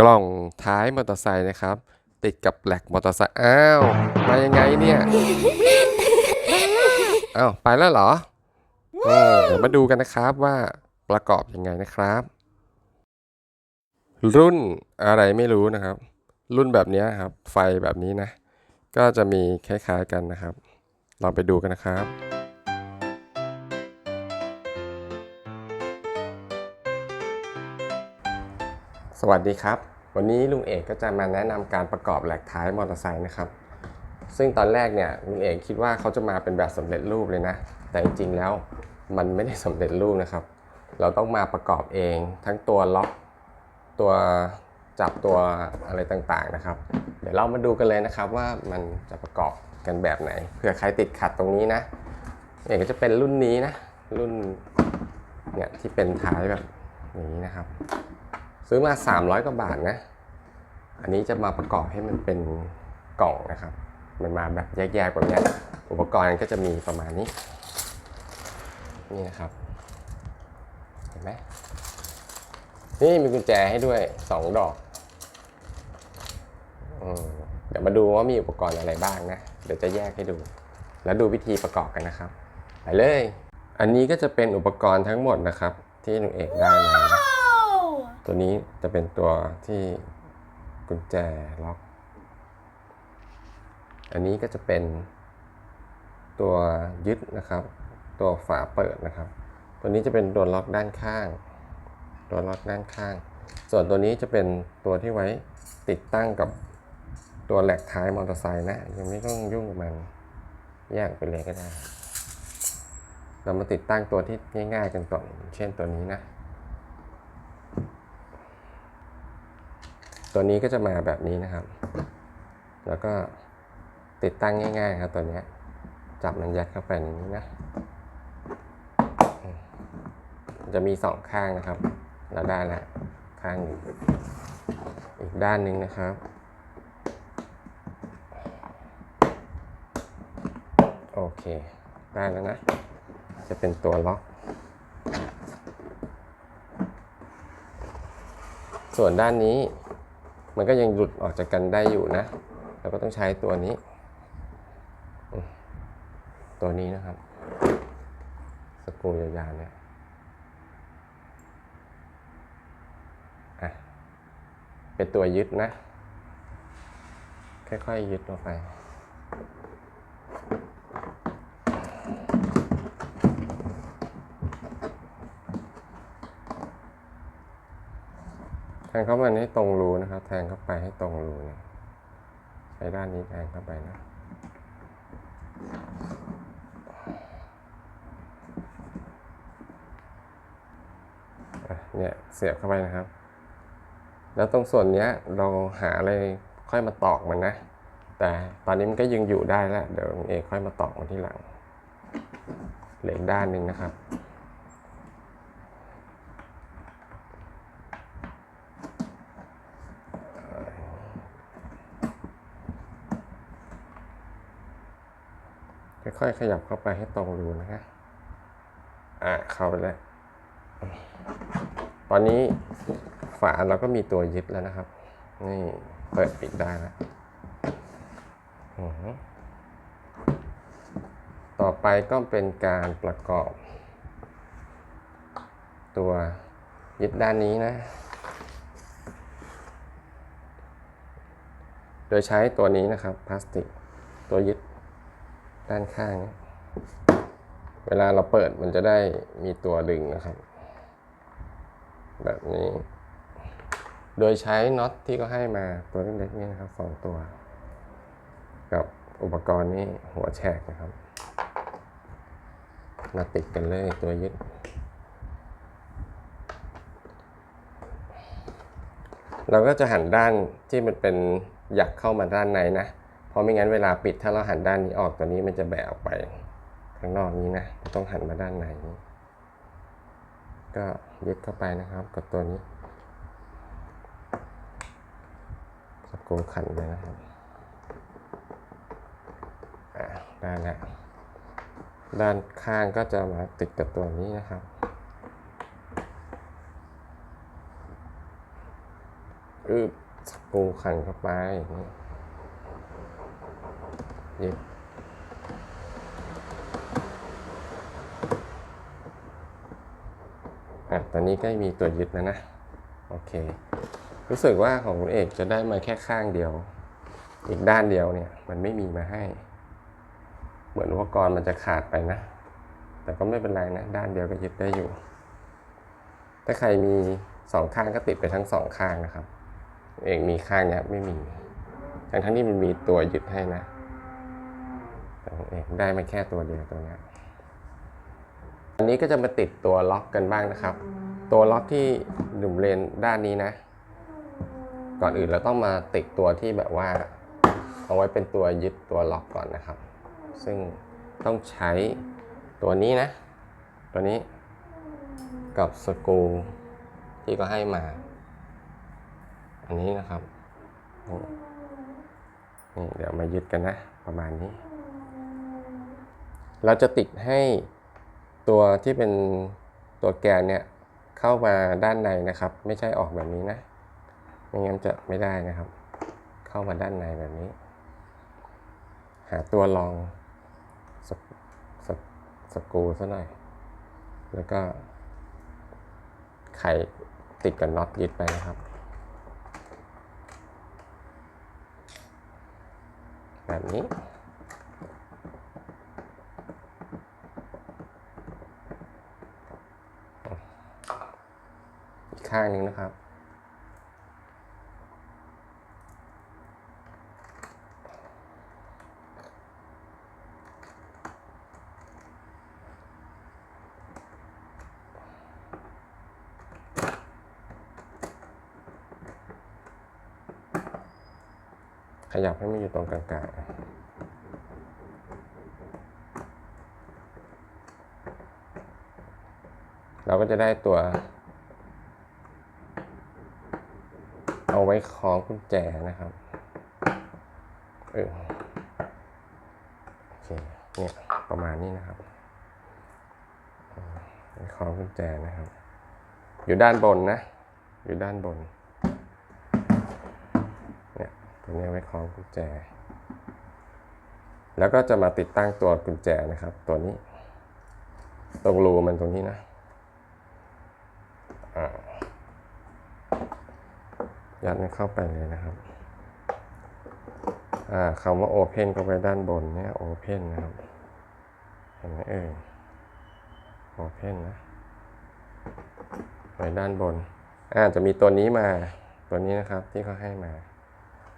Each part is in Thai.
กล่องท้ายมอเตอร์ไซค์นะครับ ติดกับแหลกมอเตอร์ไซค์อ้าวมายังไงเนี่ยอ้าวไปแล้วเหรอเออเดี๋ยวมาดูกันนะครับว่าประกอบยังไงนะครับ รุ่นอะไรไม่รู้นะครับ รุ่นแบบเนี้ยครับ ไฟแบบนี้นะ ก็จะมีคล้ายๆกันนะครับ ลองไปดูกันนะครับ สวัสดีครับ วันนี้ลุงเอกก็จะมาแนะนำการประกอบแหลกท้ายมอเตอร์ไซค์นะครับ ซึ่งตอนแรกเนี่ยลุงเอกคิดว่าเขาจะมาเป็นแบบสำเร็จรูปเลยนะ แต่จริงๆแล้วมันไม่ได้สำเร็จรูปนะครับ เราต้องมาประกอบเองทั้งตัวล็อกตัวจับตัวอะไรต่างๆนะครับ เดี๋ยวเรามาดูกันเลยนะครับว่ามันจะประกอบกันแบบไหนเผื่อใครติดขัดตรงนี้นะเอกก็จะเป็นรุ่นนี้นะรุ่นเนี่ยที่เป็นท้ายแบบอย่างนี้นะครับ ซื้อมา 300 กว่าบาทนะ อันนี้จะมาประกอบให้มันเป็นกล่องนะครับ มันมาแบบแยกๆแบบนี้อุปกรณ์ก็จะมีประมาณนี้ นี่นะครับ เห็นไหมนี่มีกุญแจให้ด้วย 2 ดอกอเดี๋ยวมาดูว่ามีอุปกรณ์อะไรบ้างนะ เดี๋ยวจะแยกให้ดู แล้วดูวิธีประกอบกันนะครับ ไปเลย อันนี้ก็จะเป็นอุปกรณ์ทั้งหมดนะครับ ที่ลุงเอกได้มานะ ตัวนี้จะเป็นตัวที่กุญแจล็อก อันนี้ก็จะเป็นตัวยึดนะครับ ตัวฝาเปิดนะครับ ตัวนี้จะเป็นตัวล็อกด้านข้าง ตัวล็อกด้านข้าง ส่วนตัวนี้จะเป็นตัวที่ไว้ติดตั้งกับตัวแหลกท้ายมอเตอร์ไซค์นะ ยังไม่ต้องยุ่งกับมันแยกไปเลยก็ได้ เรามาติดตั้งตัวที่ง่ายๆกันก่อน เช่นตัวนี้นะ ตัวนี้ก็จะมาแบบนี้นะครับ แล้วก็ติดตั้งง่าย ๆ ครับตัวนี้จับมันยัดเข้าไปในนี้นะ จะมีสองข้างนะครับ เราได้แล้วข้างหนึ่งอีกด้านหนึ่งนะครับโอเค ได้แล้วนะ จะเป็นตัวล็อก ส่วนด้านนี้ มันก็ยังหลุดออกจากกันได้อยู่นะ เราก็ต้องใช้ตัวนี้ ตัวนี้นะครับ สกรูยาวๆเนี่ยอะเป็นตัวยึดนะ ค่อยๆยึดลงไป งเข้ามาให้ตรงรูนะครับ แทงเข้าไปให้ตรงรูเนี่ยใช้ด้านนี้แทงเข้าไปนะเนี่ยเสียบเข้าไปนะครับ แล้วตรงส่วนเนี้ยเราหาอะไรค่อยมาตอกมันนะ แต่ตอนนี้มันก็ยังอยู่ได้แล้ว เดี๋ยวเอกค่อยมาตอกมันที่หลังเหลืออีกด้านหนึ่งนะครับ ค่อยๆขยับเข้าไปให้ตรงรูนะฮะอะเข้าไปแล้ว ตอนนี้ฝาเราก็มีตัวยึดแล้วนะครับ นี่เปิดปิดได้แล้วต่อไปก็เป็นการประกอบ ตัวยึดด้านนี้นะ โดยใช้ตัวนี้นะครับพลาสติก ตัวยึด ด้านข้าง เวลาเราเปิดมันจะได้มีตัวดึงนะครับ แบบนี้ โดยใช้น็อตที่ก็ให้มาตัวเล็กๆนี่นะครับสองตัว กับอุปกรณ์นี้หัวแฉกนะครับ มาติดกันเลยตัวยึดเราก็จะหันด้านที่มันเป็นหยักเข้ามาด้านในนะ ราะไม่งั้นเวลาปิดถ้าเราหันด้านนี้ออกตัวนี้มันจะแบะออกไปข้างนอกนี้นะต้องหันมาด้านในนี้ก็ยึดเข้าไปนะครับกับตัวนี้สกรูขันเลยนะครับได้แล้วด้านข้างก็จะมาติดกับตัวนี้นะครับอึบสกรูขันเข้าไปนี่ยึ ดอะตอนนี้ก็มีตัวยึดแล้วนะ โอเค รู้สึกว่าของคุณเอกจะได้มาแค่ข้างเดียว อีกด้านเดียวเนี่ย มันไม่มีมาให้ เหมือนอุปกรณ์มันจะขาดไปนะ แต่ก็ไม่เป็นไรนะ ด้านเดียวก็ยึดได้อยู่ ถ้าใครมีสองข้างก็ติดไปทั้งสองข้างนะครับ เองมีข้างเนี้ยไม่มี ทั้งทั้งที่มันมีตัวยึดให้นะ ได้มาแค่ตัวเดียวตัวนี้อันนี้ก็จะมาติดตัวล็อกกันบ้างนะครับ ตัวล็อกที่หนุ่มเลนด้านนี้นะ ก่อนอื่นเราต้องมาติดตัวที่แบบว่า เอาไว้เป็นตัวยึดตัวล็อกก่อนนะครับ ซึ่งต้องใช้ตัวนี้นะ ตัวนี้กับสกรูที่ก็ให้มา อันนี้นะครับนี่เดี๋ยวมายึดกันนะ ประมาณนี้ เราจะติดให้ตัวที่เป็นตัวแกนเนี่ยเข้ามาด้านในนะครับ ไม่ใช่ออกแบบนี้นะไม่งั้นจะไม่ได้นะครับ เข้ามาด้านในแบบนี้ หาตัวรองสกสสกูซะหน่อยแล้วก็ไขติดกับน็อตยึดไปนะครับ แบบนี้ ข้างหนึ่งนะครับ ขยับให้มันอยู่ตรงกลางๆเราก็จะได้ตัว เอา ไว้คล้องกุญแจนะครับเออโอเคเนี่ยประมาณนี้นะครับไว้คล้องกุญแจนะครับ อยู่ด้านบนนะ อยู่ด้านบนเนี่ยตัวนี้ไว้คล้องกุญแจ แล้วก็จะมาติดตั้งตัวกุญแจนะครับ ตัวนี้ ตรงรูมันตรงนี้นะอ่า ยัดมันเข้าไปเลยนะครับอ่าคำว่า Open ก็ไปด้านบนเนี่ย Open นะครับ เห็นไหมเอ่ย Open นะไปด้านบนอ่าจะมีตัวนี้มาตัวนี้นะครับที่เขาให้มา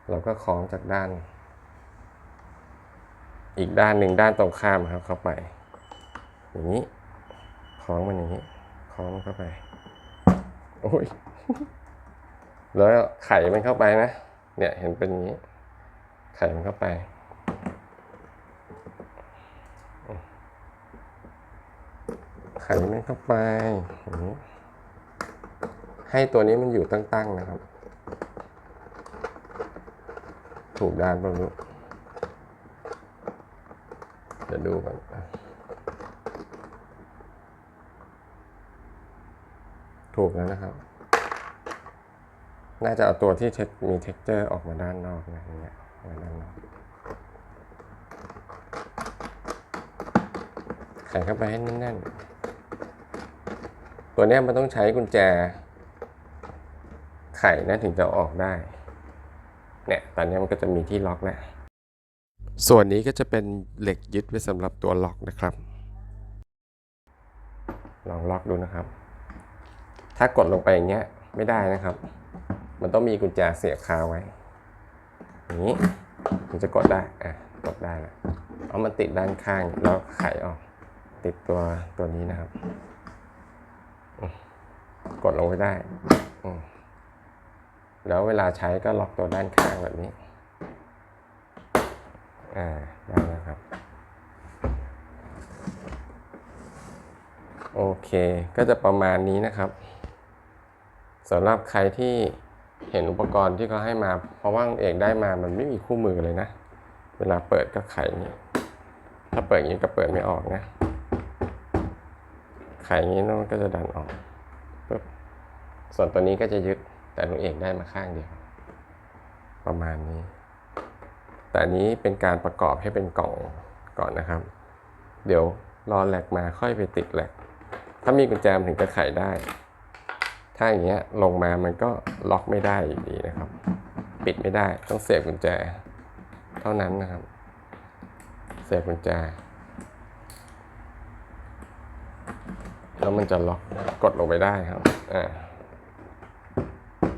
เราก็คล้องจากด้าน อีกด้านหนึ่งด้านตรงข้ามครับเข้าไป อย่างนี้คล้องมันอย่างนี้คล้องมันเข้าไป โอ้ย แล้วไข่มันเข้าไปนะ เนี่ยเห็นเป็นอย่างนี้ ไข่มันเข้าไป ไข่มันเข้าไป ให้ตัวนี้มันอยู่ตั้งๆนะครับ ถูกด้านป่ะลูกเดี๋ยวดูก่อนถูกแล้วนะครับ น่าจะเอาตัวที่มีเทคมี t e x t อร์ออกมาด้านนอกนะอย่างเงี้ยออกมาด้านนอกไขเข้าไปให้แน่นๆ ตัวนี้มันต้องใช้กุญแจ ไขนะถึงจะอออกได้ เนี่ย ตอนนี้มันก็จะมีที่ล็อกแล้ว ส่วนนี้ก็จะเป็นเหล็กยึดไว้สำหรับตัวล็อกนะครับ ลองล็อกดูนะครับ ถ้ากดลงไปอย่างเงี้ยไม่ได้นะครับ มันต้องมีกุญแจเสียบคาไว้นี้ถึงจะกดได้อะกดได้แล้วเอามันติดด้านข้างแล้วไขออก ติดตัวตัวนี้นะครับ กดลงไปได้ แล้วเวลาใช้ก็ล็อกตัวด้านข้างแบบนี้อ่าได้แล้วครับ โอเค ก็จะประมาณนี้นะครับสำหรับใครที่ เห็นอุปกรณ์ที่เขาให้มา เพราะว่าเอกได้มามันไม่มีคู่มือเลยนะ เวลาเปิดก็ไขอย่างนี้ถ้าเปิดอย่างนี้ก็เปิดไม่ออกนะ ไขอย่างนี้แล้วมันก็จะดันออกปุ๊บส่วนตัวนี้ก็จะยึดแต่ลุงเอกได้มาข้างเดียว ประมาณนี้ แต่นนี้เป็นการประกอบให้เป็นกล่องก่อนนะครับ เดี๋ยวรอแหลกมาค่อยไปติดแหลกถ้ามีกุญแจมันถึงจะไขได้ ถ้าอย่างเงี้ยลงมามันก็ล็อกไม่ได้อยู่ดีนะครับ ปิดไม่ได้ต้องเสียบกุญแจ เท่านั้นนะครับ เสียบกุญแจแล้วมันจะล็อกกดลงไปได้ครับอ่า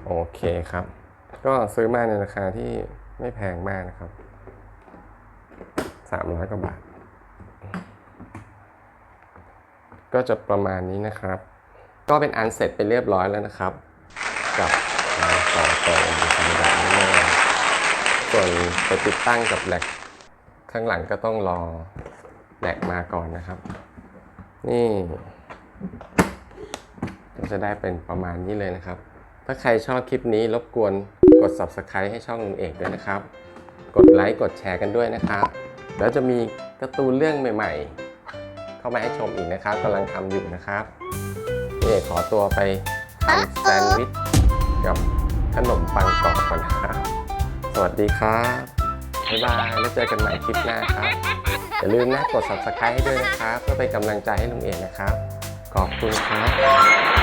โอเคครับ ก็ซื้อมาในราคาที่ไม่แพงมากนะครับสามร้อยกว่าบาท ก็จะประมาณนี้นะครับ ก็เป็นอันเสร็จไปเรียบร้อยแล้วนะครับ กับต่อตรงดีไซน์แบบนี้ส่วนไปติดตั้งกับแหลกข้างหลังก็ต้องรอแหลกมาก่อนนะครับ นี่ก็จะได้เป็นประมาณนี้เลยนะครับ ถ้าใครชอบคลิปนี้รบกวนกด subscribe ให้ช่องลุงเอกด้วยนะครับ กดไลค์กดแชร์กันด้วยนะครับ แล้วจะมีการ์ตูนเรื่องใหม่ ๆ เข้ามาให้ชมอีกนะครับกำลังทำอยู่นะครับ เอกขอตัวไปทำแซนด์วิชกับขนมปังกรอบก่อนนะครับสวัสดีครับ บ๊ายบาย แล้วเจอกันใหม่คลิปหน้าครับ อย่าลืมนะกด subscribe ให้ด้วยนะครับ เพื่อเป็นกำลังใจให้ลุงเอกนะครับ ขอบคุณครับ